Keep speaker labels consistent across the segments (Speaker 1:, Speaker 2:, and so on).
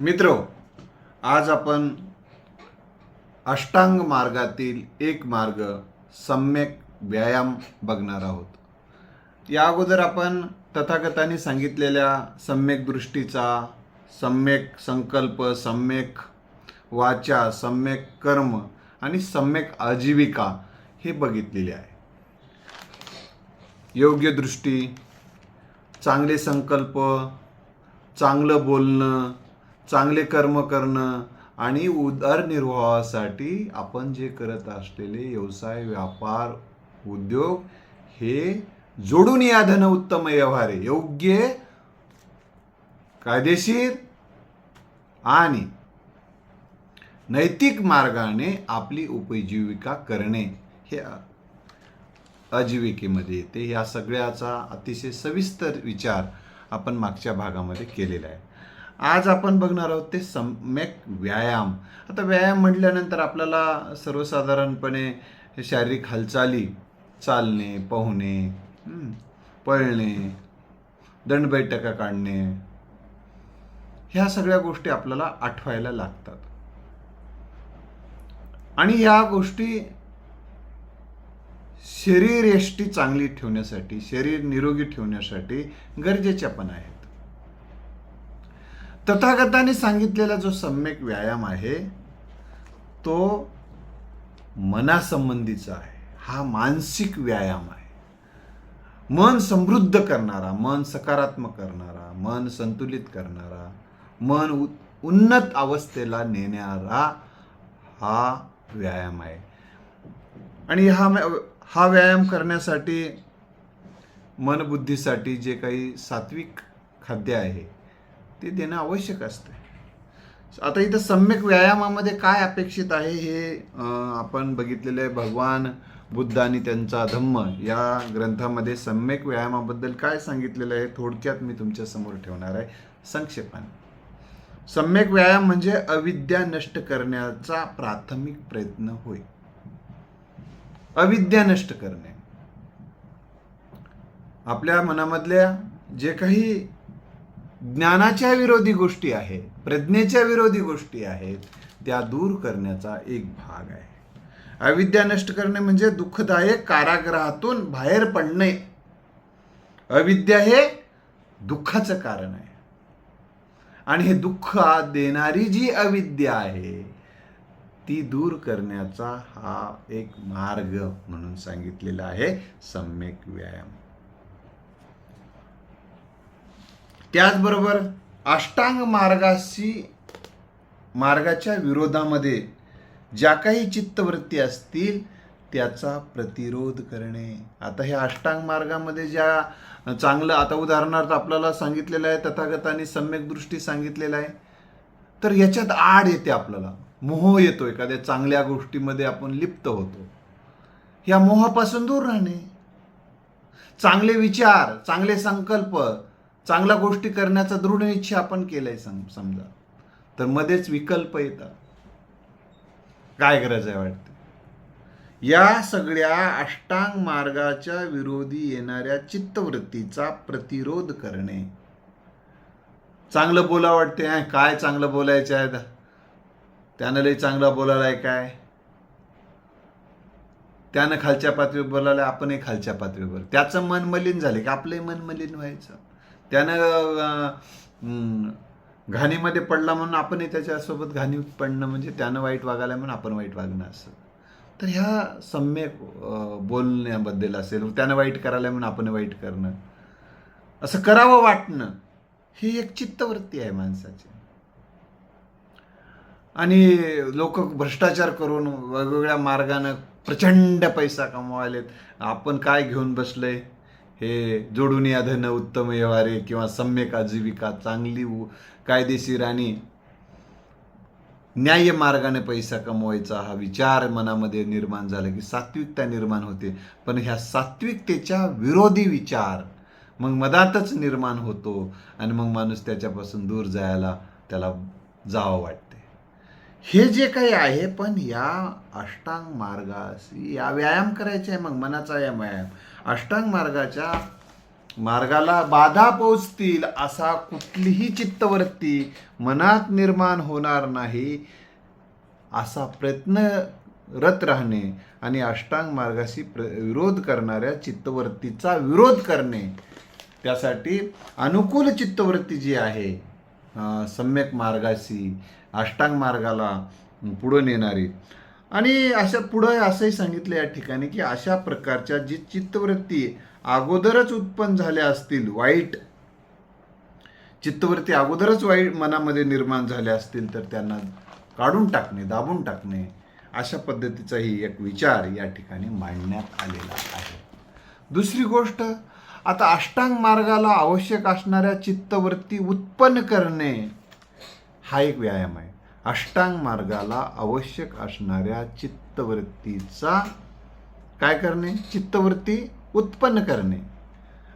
Speaker 1: मित्र आज आपण अष्टांग मार्गातील एक मार्ग सम्यक व्यायाम बघणार आहोत. या अगोदर आपण तथागतांनी सांगितलेल्या सम्यक दृष्टीचा सम्यक संकल्प सम्यक वाचा सम्यक कर्म आणि सम्यक आजीविका हे बघितलेले आहे. योग्य दृष्टी चांगले संकल्प चांगलं बोलणं चांगले कर्म करणं आणि उदरनिर्वाहासाठी आपण जे करत असलेले व्यवसाय व्यापार उद्योग हे जोडून या धन उत्तम व्यवहार. योग्य कायदेशीर आणि नैतिक मार्गाने आपली उपजीविका करणे हे आजीविकेमध्ये येते. या सगळ्याचा अतिशय सविस्तर विचार आपण मागच्या भागामध्ये केलेला आहे. आज आपण बघणार आहोत ते सम्यक व्यायाम. आता व्यायाम म्हटल्यानंतर आपल्याला सर्वसाधारणपणे शारीरिक हालचाली चालणे पोहणे पळणे दंडबैठका काढणे ह्या सगळ्या गोष्टी आपल्याला आठवायला लागतात. आणि या गोष्टी शरीर एष्टी चांगली ठेवण्यासाठी शरीर निरोगी ठेवण्यासाठी गरजेच्या पण आहेत. तथागताने सांगितलेला जो सम्यक व्यायाम आहे तो मनासंबंधीचा आहे. हा मानसिक व्यायाम आहे. मन समृद्ध करणारा मन सकारात्मक करणारा मन संतुलित करणारा मन उन्नत अवस्थेला नेणारा हा व्यायाम आहे. आणि हा हा व्यायाम करण्यासाठी मनबुद्धीसाठी जे काही सात्विक खाद्य आहे ते देणं आवश्यक असते आता इथं सम्यक व्यायामामध्ये काय अपेक्षित आहे हे आपण बघितलेलं आहे. भगवान बुद्ध आणि त्यांचा धम्म या ग्रंथामध्ये सम्यक व्यायामाबद्दल काय सांगितलेलं आहे थोडक्यात मी तुमच्यासमोर ठेवणार आहे. संक्षेपाने सम्यक व्यायाम म्हणजे अविद्या नष्ट करण्याचा प्राथमिक प्रयत्न होय. अविद्या नष्ट करणे. आपल्या मनामधल्या जे काही ज्ञानाच्या विरोधी गोष्टी आहेत प्रज्ञेच्या विरोधी गोष्टी आहेत त्या दूर करण्याचा एक भाग आहे. अविद्या नष्ट करणे म्हणजे दुःखदायक कारागृहातून बाहेर पडणे. अविद्या हे दुःखाचं कारण आहे. आणि हे दुःख देणारी जी अविद्या आहे ती दूर करण्याचा हा एक मार्ग म्हणून सांगितलेला आहे सम्यक व्यायाम. त्याचबरोबर अष्टांग मार्गाशी मार्गाच्या विरोधामध्ये ज्या काही चित्तवृत्ती असतील त्याचा प्रतिरोध करणे. आता हे अष्टांग मार्गामध्ये ज्या चांगलं आता उदाहरणार्थ आपल्याला सांगितलेलं आहे तथागताने सम्यक दृष्टी सांगितलेलं आहे. तर याच्यात आड येते आपल्याला. मोह येतो एखाद्या चांगल्या गोष्टीमध्ये आपण लिप्त होतो. या मोहापासून दूर राहणे. चांगले विचार चांगले संकल्प चांगल्या गोष्टी करण्याचा दृढ इच्छा आपण केलाय सम समजा. तर मध्येच विकल्प येतात. काय गरज आहे वाटते? या सगळ्या अष्टांग मार्गाच्या विरोधी येणाऱ्या चित्तवृत्तीचा प्रतिरोध करणे. चांगलं बोला वाटते काय चांगलं बोलायचं आहे त्यानं लई चांगलं बोलायला आहे काय? त्यानं खालच्या पातळीवर बोलायला आपणही खालच्या पातळीवर. त्याचं मन मलिन झाले की आपलंही मन मलिन व्हायचं. त्यानं घाणीमध्ये पडला म्हणून आपणही त्याच्यासोबत घाणी पडणं म्हणजे त्यानं वाईट वागायला म्हणून आपण वाईट वागणं असं. तर ह्या सम्यक बोलण्याबद्दल असेल त्यानं वाईट करायला म्हणून आपण वाईट करणं असं करावं वाटणं ही एक चित्तवृत्ती आहे माणसाची. आणि लोक भ्रष्टाचार करून वेगवेगळ्या मार्गानं प्रचंड पैसा कमवायलेत. आपण काय घेऊन बसलंय? हे जोडून या धन उत्तम व्यवहारे किंवा सम्यक आजीविका चांगली कायदेशीर आणि न्याय मार्गाने पैसा कमवायचा हा विचार मनामध्ये निर्माण झाला की सात्विकता निर्माण होते. पण ह्या सात्विकतेच्या विरोधी विचार मग मधातच निर्माण होतो आणि मग माणूस त्याच्यापासून दूर जायला त्याला जावं वाटते. हे जे काही आहे पण या अष्टांग मार्गाशी या व्यायाम करायचे आहे मग मनाचा या व्यायाम. अष्टांग मार्गाच्या मार्गाला बाधा पोचतील असा कुठलीही चित्तवृत्ती मनात निर्माण होणार नाही असा प्रयत्नरत राहणे आणि अष्टांग मार्गाशी प्र विरोध करणाऱ्या चित्तवृत्तीचा विरोध करणे त्यासाठी अनुकूल चित्तवृत्ती जी आहे सम्यक मार्गाशी अष्टांग मार्गाला पुढं नेणारी आणि अशा पुढं असंही सांगितलं या ठिकाणी की अशा प्रकारच्या जी चित्तवृत्ती अगोदरच उत्पन्न झाल्या असतील वाईट चित्तवृत्ती अगोदरच वाईट मनामध्ये निर्माण झाल्या असतील तर त्यांना काढून टाकणे दाबून टाकणे अशा पद्धतीचाही एक विचार या ठिकाणी मांडण्यात आलेला आहे. दुसरी गोष्ट आता अष्टांग मार्गाला आवश्यक असणाऱ्या चित्तवृत्ती उत्पन्न करणे हा एक व्यायाम आहे. अष्टांग मार्गाला आवश्यक असणाऱ्या चित्तवृत्तीचा काय करणे? चित्तवृत्ती उत्पन्न करणे.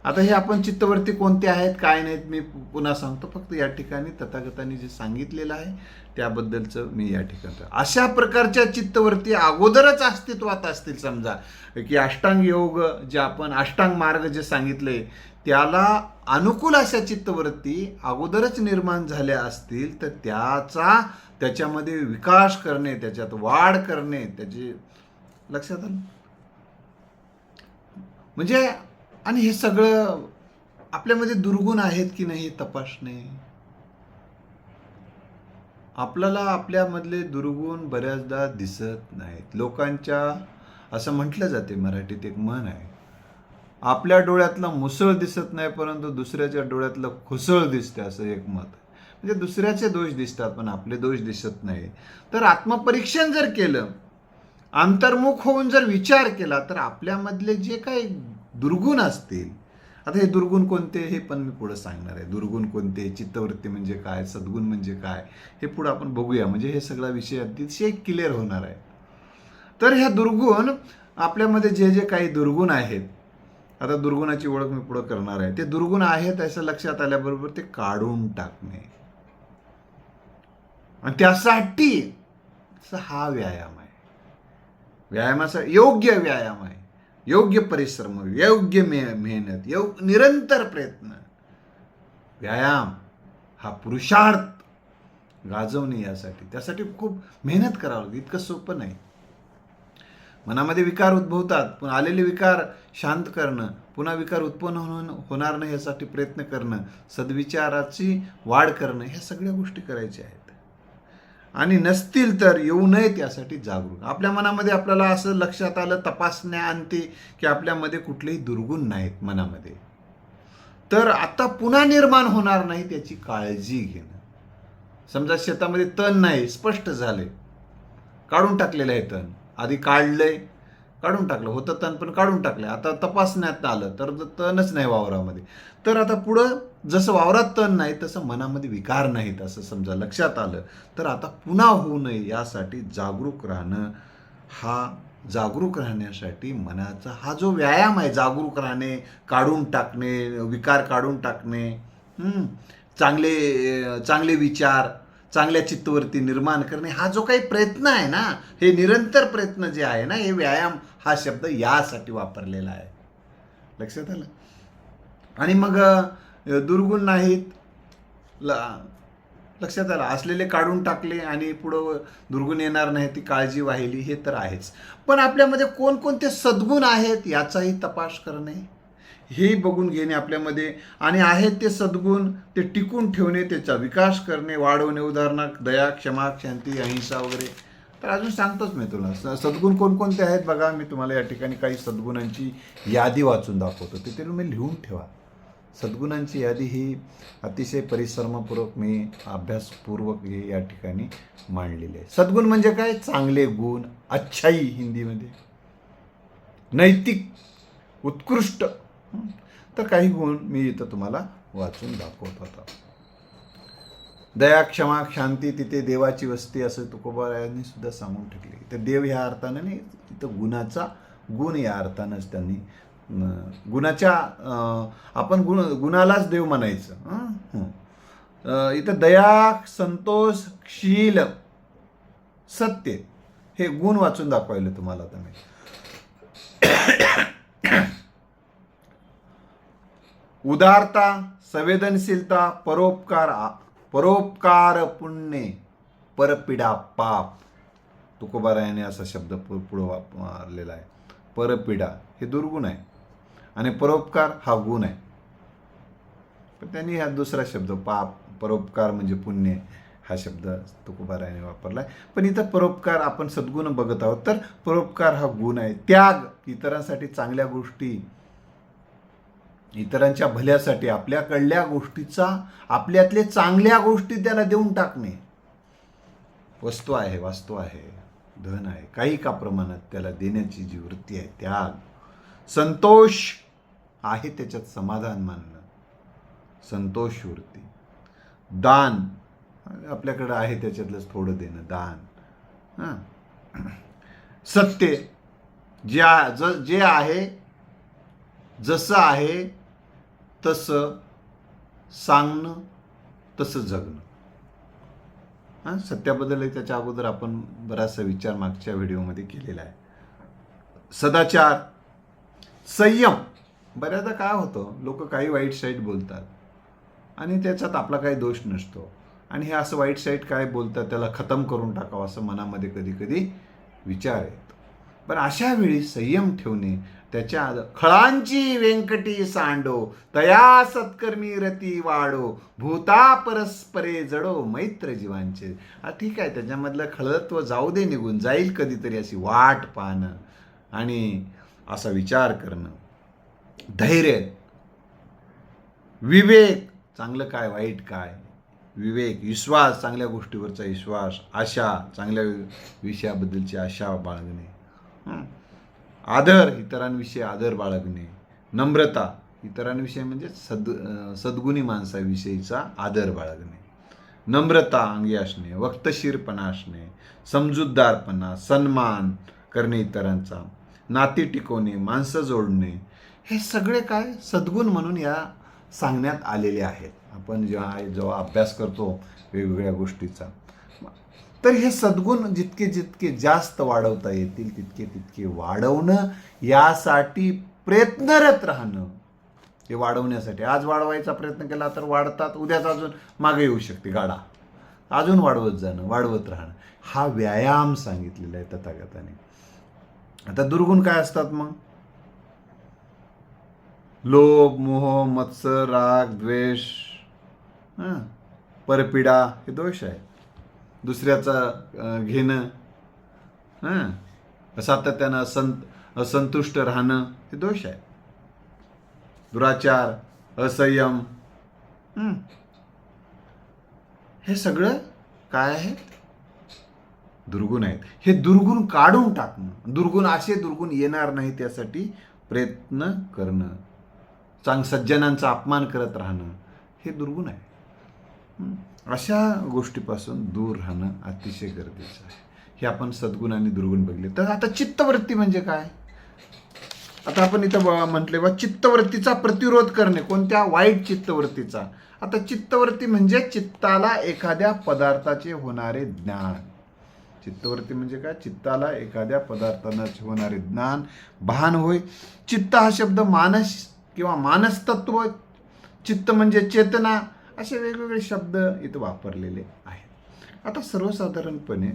Speaker 1: आता हे आपण चित्तवृत्ती कोणते आहेत काय नाहीत मी पु- पुन्हा सांगतो. फक्त या ठिकाणी तथागतांनी जे सांगितलेलं आहे त्याबद्दलचं मी या ठिकाणी अशा प्रकारच्या चित्तवृत्ती अगोदरच अस्तित्वात असतील समजा की अष्टांग योग जे आपण अष्टांग मार्ग जे सांगितले त्याला अनुकूल अशा चित्तवृत्ती अगोदरच निर्माण झाल्या असतील तर त्याचा त्याच्यामध्ये विकास करणे त्याच्यात वाढ करणे त्याची लक्षात आलं? म्हणजे आणि हे सगळं आपल्यामध्ये दुर्गुण आहेत की नाही हे तपासणे? आपल्याला आपल्यामधले दुर्गुण बऱ्याचदा दिसत नाहीत. लोकांच्या असं म्हटलं जाते मराठीत एक म्हण आहे आपल्या डोळ्यातलं मुसळ दिसत नाही परंतु दुसऱ्याच्या डोळ्यातलं खुसळ दिसते असं एक मत म्हणजे दुसऱ्याचे दोष दिसतात पण आपले दोष दिसत नाही तर आत्मपरीक्षण जर केलं अंतर्मुख होऊन जर विचार केला तर आपल्यामधले जे काही दुर्गुण असतील. आता हे दुर्गुण कोणते हे पण मी पुढं सांगणार आहे. दुर्गुण कोणते? चित्तवृत्ती म्हणजे काय? सद्गुण म्हणजे काय? हे पुढं आपण बघूया. म्हणजे हे सगळा विषय अतिशय क्लिअर होणार आहे. तर ह्या दुर्गुण आपल्यामध्ये जे जे काही दुर्गुण आहेत आता दुर्गुणाची ओळख मी पुढं करणार आहे. ते दुर्गुण आहेत असं लक्षात आल्याबरोबर ते काढून टाकणे. आणि त्यासाठी हा व्यायाम आहे. व्यायामाचा योग्य व्यायाम आहे. योग्य परिश्रम योग्य मे मेहनत योग निरंतर प्रयत्न. व्यायाम हा पुरुषार्थ. गाजवणे यासाठी. त्यासाठी खूप मेहनत करावं लागते. इतकं सोपं नाही. मनामध्ये विकार उद्भवतात पण आलेले विकार शांत करणं पुन्हा विकार उत्पन्न होऊन होणार नाही यासाठी प्रयत्न करणं सद्विचाराची वाढ करणं ह्या सगळ्या गोष्टी करायच्या आहेत. आणि नसतील तर येऊ नये त्यासाठी जागरूक. आपल्या मनामध्ये आपल्याला असं लक्षात आलं तपासण्या आणते की आपल्यामध्ये कुठलेही दुर्गुण नाहीत मनामध्ये. तर आता पुन्हा निर्माण होणार नाही त्याची काळजी घेणं. समजा शेतामध्ये तण नाही स्पष्ट झाले काढून टाकलेलं आहे तण. आधी काढलंय काढून टाकलं. होतं तण पण काढून टाकलं आता तपासण्यात आलं तर तणच नाही वावरामध्ये. तर आता पुढं जसं वावरात तण नाही तसं मनामध्ये विकार नाहीत असं समजा लक्षात आलं तर आता पुन्हा होऊ नये यासाठी जागरूक राहणं हा जागरूक राहण्यासाठी मनाचा हा जो व्यायाम आहे जागरूक राहणे काढून टाकणे विकार काढून टाकणे चांगले चांगले विचार चांगल्या चित्तवरती निर्माण करणे हा जो काही प्रयत्न आहे ना हे निरंतर प्रयत्न जे आहे ना हे व्यायाम हा शब्द यासाठी वापरलेला आहे. लक्षात आलं? आणि मग दुर्गुण नाहीत. ल लक्षात आलं. असलेले काढून टाकले आणि पुढं दुर्गुण येणार नाही ती काळजी वाहिली हे तर आहेच. पण आपल्यामध्ये कोणकोणते सद्गुण आहेत याचाही तपास करणे हे बघून घेणे आपल्यामध्ये. आणि आहेत ते सद्गुण ते टिकून ठेवणे त्याचा विकास करणे वाढवणे उदाहरणार्थ दया क्षमा शांती अहिंसा वगैरे. तर अजून सांगतोच मी तुला. स- सद्गुण कोणकोणते आहेत बघा मी तुम्हाला या ठिकाणी काही सद्गुणांची यादी वाचून दाखवतो. तिथे तुम्ही लिहून ठेवा. सद्गुणांची यादी ही अतिशय परिश्रमपूर्वक मी अभ्यासपूर्वक हे या ठिकाणी मांडलेली आहे. सद्गुण म्हणजे काय? चांगले गुण अच्छाई हिंदीमध्ये. नैतिक उत्कृष्ट. तर काही गुण मी इथं तुम्हाला वाचून दाखवत होता. दया क्षमा शांती तिथे देवाची वस्ती असं तुकोबारायांनी सुद्धा सांगून ठेवली तर देव ह्या अर्थानं नाही इथं गुणाचा गुण या अर्थानंच त्यांनी गुणाच्या अं, आपण गुण गुणालाच देव म्हणायचं. इथं दया संतोष क्षील सत्य हे गुण वाचून दाखवायला तुम्हाला आता मी उदारता संवेदनशीलता परोपकार परोपकार पुण्य परपिडा पाप. तुकोबारायाने असा शब्द पु- पुढं मारलेला आहे. परपिडा हे दुर्गुण आहे. आणि परोपकार हा गुण आहे. पण त्यांनी हा दुसरा शब्द पाप परोपकार म्हणजे पुण्य हा शब्द तुकोबाराने वापरला आहे पण इथं परोपकार आपण सद्गुण बघत आहोत तर परोपकार हा गुण आहे. त्याग इतरांसाठी चांगल्या गोष्टी इतरांच्या भल्यासाठी आपल्याकडल्या गोष्टीचा आपल्यातले चांगल्या गोष्टी त्याला देऊन टाकणे. वस्तू आहे वास्तू आहे धन आहे काही का प्रमाणात त्याला देण्याची जी वृत्ती आहे त्याग. संतोष आहे त्याच्यात समाधान मानणं. संतोष वृत्ती दान आपल्याकडं आहे त्याच्यातलंच थोडं देणं दान. हां. सत्य जे ज- जे आहे जसं आहे तसं सांगणं तसं जगणं. हां सत्याबद्दल त्याच्या अगोदर आपण बराचसा विचार मागच्या व्हिडिओमध्ये केलेला आहे. सदाचार संयम. बऱ्याचदा काय होतं लोक काही वाईट साईट बोलतात आणि त्याच्यात आपला काही दोष नसतो. आणि हे असं वाईट साईट काय बोलतात त्याला खतम करून टाकावं असं मनामध्ये कधी कधी विचार येतो. पण अशा वेळी संयम ठेवणे त्याच्या खळांची व्यंकटी सांडो तया सत्कर्मी रती वाढो भूता परस्परे जडो मैत्र जीवांचे. ठीक आहे त्याच्यामधलं खळत्व जाऊ दे निघून जाईल कधीतरी अशी वाट पाहणं आणि असा विचार करणं. धैर्य. विवेक चांगलं काय वाईट काय? विवेक विश्वास चांगल्या गोष्टीवरचा विश्वास आशा चांगल्या विषयाबद्दलची आशा बाळगणे. आदर इतरांविषयी आदर बाळगणे. नम्रता इतरांविषयी म्हणजे सद सद्गुणी माणसाविषयीचा आदर बाळगणे. नम्रता अंगी असणे वक्तशीरपणा असणे समजूतदारपणा सन्मान करणे इतरांचा. नाती टिकवणे माणसं जोडणे हे सगळे काय सद्गुण म्हणून या सांगण्यात आलेले आहेत. आपण जेव्हा जेव्हा अभ्यास करतो वेगवेगळ्या गोष्टीचा. तर हे सद्गुण जितके जितके जास्त वाढवता येतील तितके तितके वाढवणं यासाठी प्रयत्नरत राहणं हे वाढवण्यासाठी. आज वाढवायचा प्रयत्न केला तर वाढतात उद्याच अजून मागे येऊ शकते गाडा. अजून वाढवत जाणं वाढवत राहणं. हा व्यायाम सांगितलेला आहे तथागताने. आता दुर्गुण काय असतात मग? लोभ मोह मत्सर राग द्वेष परपिडा हे दोष आहे. दुसऱ्याचा घेणं सातत्यानं असंत असंतुष्ट राहणं हे दोष आहे. दुराचार असंयम हे सगळं काय आहे? दुर्गुण आहेत. हे दुर्गुण काढून टाकणं. दुर्गुण असे दुर्गुण येणार नाही त्यासाठी प्रयत्न करणं. चांग सज्जनांचा अपमान करत राहणं हे दुर्गुण आहे. अशा गोष्टीपासून दूर राहणं अतिशय गरजेचं आहे. हे आपण सद्गुण आणि दुर्गुण बघले तर आता चित्तवृत्ती म्हणजे काय? आता आपण इथं म्हटले बा चित्तवृत्तीचा प्रतिरोध करणे कोणत्या? वाईट चित्तवृत्तीचा. आता चित्तवृत्ती म्हणजे चित्ताला एखाद्या पदार्थाचे होणारे ज्ञान. चित्तवृत्ती म्हणजे काय? चित्ताला एखाद्या पदार्थाचे होणारे ज्ञान. भान होय. चित्त हा शब्द मानस किंवा मानसतत्व चित्त म्हणजे चेतना असे वेगवेगळे शब्द इथं वापरलेले आहेत. आता सर्वसाधारणपणे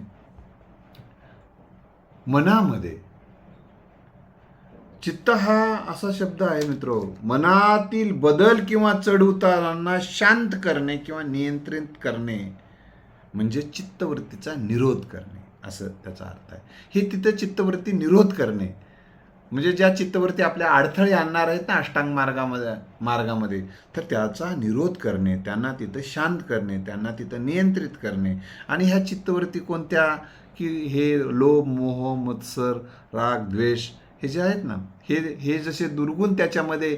Speaker 1: मनामध्ये चित्त हा असा शब्द आहे मित्र मनातील बदल किंवा चढउतारांना शांत करणे किंवा नियंत्रित करणे म्हणजे चित्तवृत्तीचा निरोध करणे असं त्याचा अर्थ आहे. हे तिथं चित्तवृत्ती निरोध करणे म्हणजे ज्या चित्तवरती आपल्या अडथळे आणणार आहेत ना अष्टांग मार्गामध्ये मार्गामध्ये तर त्याचा निरोध करणे त्यांना तिथं शांत करणे त्यांना तिथं नियंत्रित करणे. आणि ह्या चित्तवरती कोणत्या की हे लोभ मोह मत्सर राग द्वेष हे जे आहेत ना हे हे जसे दुर्गुण त्याच्यामध्ये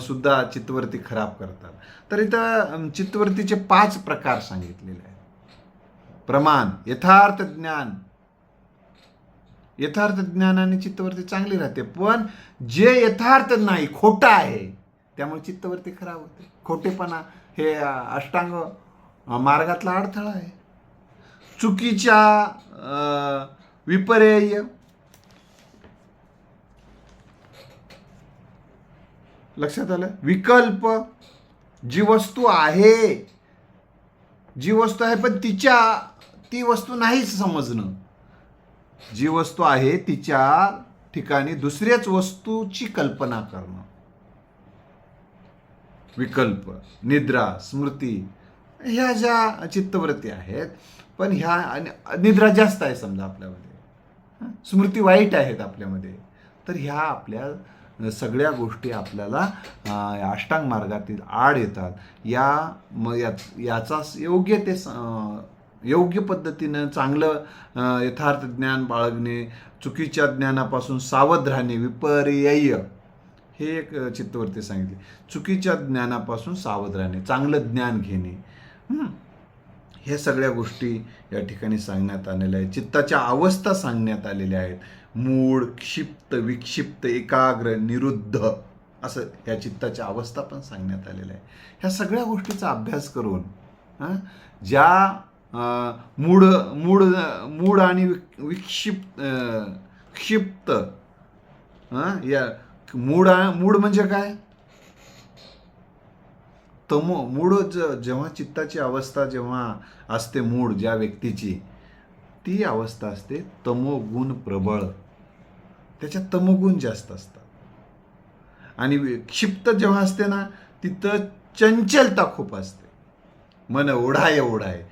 Speaker 1: सुद्धा चित्तवर्ती खराब करतात. तर इथं चित्तवर्तीचे पाच प्रकार सांगितलेले आहेत. प्रमाण यथार्थ ज्ञान यथार्थ ज्ञानाने चित्तवृत्ती चांगली राहते. पण जे यथार्थ नाही खोटं आहे त्यामुळे चित्तवृत्ती खराब होते. खोटेपणा हे अष्टांग मार्गातला अडथळा आहे. चुकीच्या विपर्य विपर्यय लक्षात आलं? विकल्प जी वस्तू आहे जी वस्तू आहे पण तिच्या ती वस्तू नाहीच समजणं. जी वस्तू आहे तिच्या ठिकाणी दुसऱ्याच वस्तूची कल्पना करणं. विकल्प निद्रा स्मृती ह्या ज्या चित्तवृत्ती आहेत पण ह्या आणि निद्रा जास्त आहे समजा आपल्यामध्ये. स्मृती वाईट आहेत आपल्यामध्ये. तर ह्या आपल्या सगळ्या गोष्टी आपल्याला अष्टांग मार्गातील आड येतात. या म या- याचा योग्य ते योग्य पद्धतीनं चांगलं यथार्थ ज्ञान बाळगणे चुकीच्या ज्ञानापासून सावध राहणे विपर्यय हे एक चित्तवर्ती सांगितले. सांगितली चुकीच्या ज्ञानापासून सावध राहणे चांगलं ज्ञान घेणे. हे. सगळ्या गोष्टी या ठिकाणी सांगण्यात आलेल्या आहेत. चित्ताच्या अवस्था सांगण्यात आलेल्या आहेत. मूळ क्षिप्त विक्षिप्त एकाग्र निरुद्ध असं ह्या चित्ताच्या अवस्था पण सांगण्यात आलेल्या आहे ह्या सगळ्या गोष्टीचा अभ्यास करून ज्या अ, मूड मूड आणि विक- विक्षिप्त क्षिप्त. या मूड मूड म्हणजे काय? तमो मूड जेव्हा चित्ताची अवस्था जेव्हा असते मूड ज्या व्यक्तीची ती अवस्था असते तमोगुण प्रबळ. त्याच्यात तमोगुण जास्त असतात. आणि क्षिप्त जेव्हा असते ना तिथं चंचलता खूप असते. मन ओढाय ओढाय.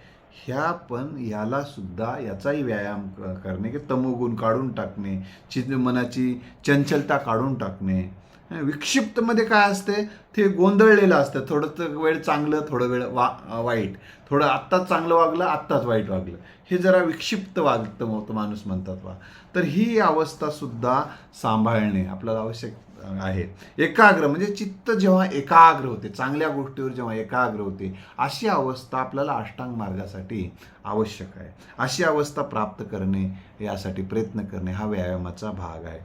Speaker 1: ह्या पण याला सुद्धा याचाही व्यायाम करणे की तमोगुण काढून टाकणे चित मनाची चंचलता काढून टाकणे. विक्षिप्तमध्ये काय असते? ते गोंधळलेलं असतं. थोडं वेळ चांगलं थोडं वेळ वा वाईट. थोडं आत्ताच चांगलं वागलं आत्ताच वाईट वागलं. हे जरा विक्षिप्त वागतं माणूस म्हणतात वा तर ही अवस्थासुद्धा सांभाळणे आपल्याला आवश्यक आहे. एकाग्र म्हणजे चित्त जेव्हा एकाग्र होते चांगल्या गोष्टीवर जेव्हा एकाग्र होते अशी अवस्था आपल्याला अष्टांग मार्गासाठी आवश्यक आहे. अशी अवस्था प्राप्त करणे यासाठी प्रयत्न करणे हा व्यायामाचा भाग आहे.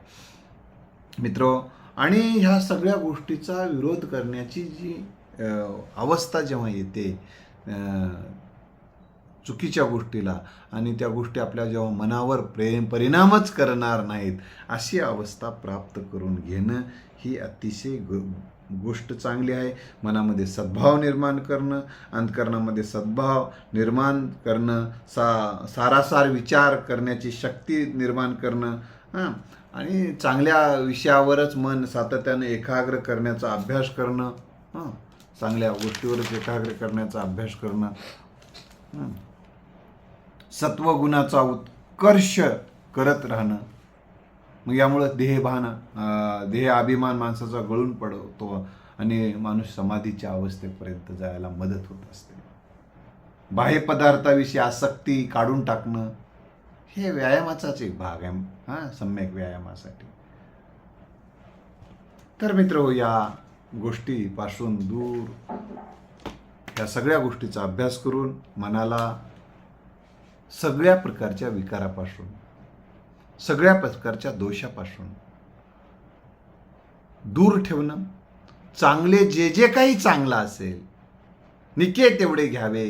Speaker 1: मित्र आणि ह्या सगळ्या गोष्टीचा विरोध करण्याची जी अवस्था जेव्हा येते चुकीच्या गोष्टीला आणि त्या गोष्टी आपल्या जेव्हा मनावर प्रेम परिणामच करणार नाहीत अशी अवस्था प्राप्त करून घेणं ही अतिशय गोष्ट चांगली आहे. मनामध्ये सद्भाव निर्माण करणं अंतकरणामध्ये सद्भाव निर्माण करणं सा सारासार विचार करण्याची शक्ती निर्माण करणं हां. आणि चांगल्या विषयावरच मन सातत्याने एकाग्र करण्याचा अभ्यास करणं हां. चांगल्या गोष्टीवरच एकाग्र करण्याचा अभ्यास करणं हं. सत्वगुणाचा उत्कर्ष करत राहणं. मग यामुळं देहभान देह अभिमान माणसाचा गळून पडतो आणि माणूस समाधीच्या अवस्थेपर्यंत जायला मदत होत असते. बाह्य पदार्थाविषयी आसक्ती काढून टाकणं हे व्यायामाचाच एक भाग आहे. हां सम्यक व्यायामासाठी. तर मित्र हो या गोष्टीपासून दूर या सगळ्या गोष्टीचा अभ्यास करून मनाला सगळ्या प्रकारच्या विकारापासून सगळ्या प्रकारच्या दोषापासून. दूर ठेवणं चांगले जे जे काही चांगलं असेल निके तेवढे घ्यावे.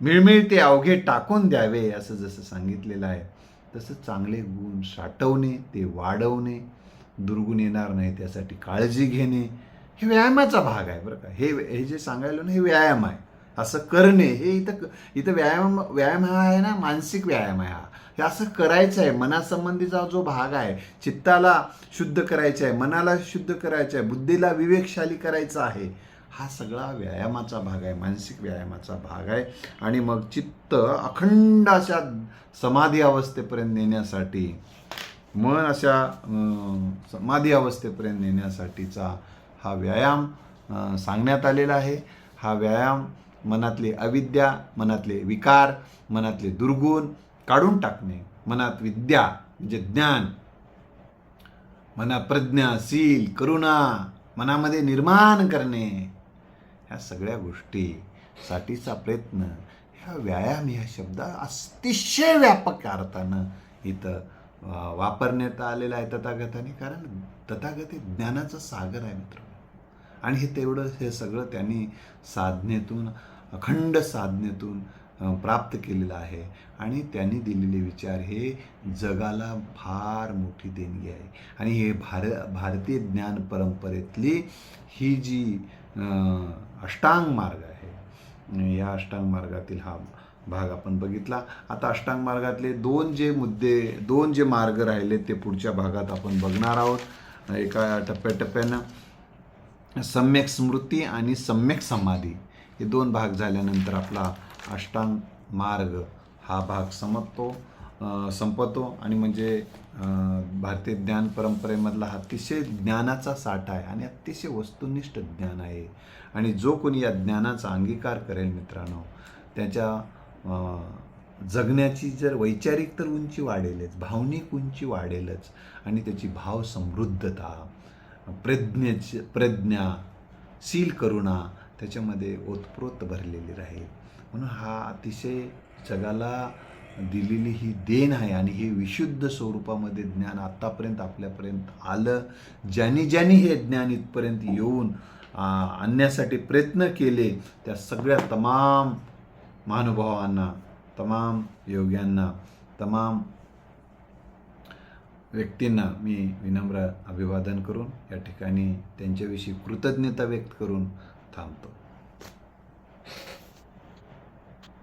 Speaker 1: मिळमिळ ते अवघे टाकून द्यावे असं जसं सांगितलेलं आहे तसं चांगले गुण साठवणे ते वाढवणे दुर्गुण येणार नाही त्यासाठी काळजी घेणे हे व्यायामाचा भाग आहे बरं का. हे हे जे सांगायला ना हे व्यायाम आहे. असं करणे हे इथं इथं व्यायाम व्यायाम हा आहे ना मानसिक व्यायाम आहे हा. हे असं करायचं आहे मनासंबंधीचा जो भाग आहे चित्ताला शुद्ध करायचं आहे मनाला शुद्ध करायचं आहे बुद्धीला विवेकशाली करायचं आहे हा सगळा व्यायामाचा भाग आहे मानसिक व्यायामाचा भाग आहे. आणि मग चित्त अखंड अशा समाधी अवस्थेपर्यंत नेण्यासाठी मन अशा समाधी अवस्थेपर्यंत नेण्यासाठीचा हा व्यायाम सांगण्यात आलेला आहे. हा व्यायाम मनातले अविद्या मनातले विकार मनातले दुर्गुण काढून टाकणे. मनात विद्या म्हणजे ज्ञान. मना प्रज्ञा शील करुणा मनामध्ये निर्माण करणे. ह्या सगळ्या गोष्टीसाठीचा प्रयत्न ह्या व्यायाम ह्या शब्द अतिशय व्यापक अर्थानं इथं वापरण्यात आलेला आहे तथागताने. कारण तथागत हे ज्ञानाचं सागर आहे मित्र आणि हे तेवढं हे सगळं त्यांनी साधनेतून अखंड साधनेतून प्राप्त केलेलं आहे. आणि त्यांनी दिलेले विचार हे जगाला फार मोठी देणगी आहे. आणि हे भार भारतीय ज्ञान परंपरेतली ही जी अष्टांग मार्ग आहे या अष्टांग मार्गातील हा भाग आपण बघितला. आता अष्टांग मार्गातले दोन जे मुद्दे दोन जे मार्ग राहिले ते पुढच्या भागात आपण बघणार आहोत. एका टप्प्याटप्प्यानं सम्यक स्मृती आणि सम्यक समाधी. हे दोन भाग झाल्यानंतर आपला अष्टांग मार्ग हा भाग समजतो संपतो आणि म्हणजे भारतीय ज्ञान परंपरेमधला अतिशय ज्ञानाचा साठा आहे आणि अतिशय वस्तुनिष्ठ ज्ञान आहे. आणि जो कोणी या ज्ञानाचा अंगीकार करेल मित्रांनो त्याच्या जगण्याची जर वैचारिक तर उंची वाढेलच भावनिक उंची वाढेलच आणि त्याची भाव समृद्धता प्रज्ञेची प्रज्ञा सील करुणा त्याच्यामध्ये ओतप्रोत भरलेली राहील. म्हणून हा अतिशय जगाला दिलेली ही देण आहे आणि हे विशुद्ध स्वरूपामध्ये ज्ञान आत्तापर्यंत आपल्यापर्यंत आलं. ज्यांनी ज्यांनी हे ज्ञान इथपर्यंत येऊन आणण्यासाठी प्रयत्न केले त्या सगळ्या तमाम महानुभावांना तमाम योग्यांना तमाम व्यक्तींना मी विनम्र अभिवादन करून या ठिकाणी त्यांच्याविषयी कृतज्ञता व्यक्त करून tanto.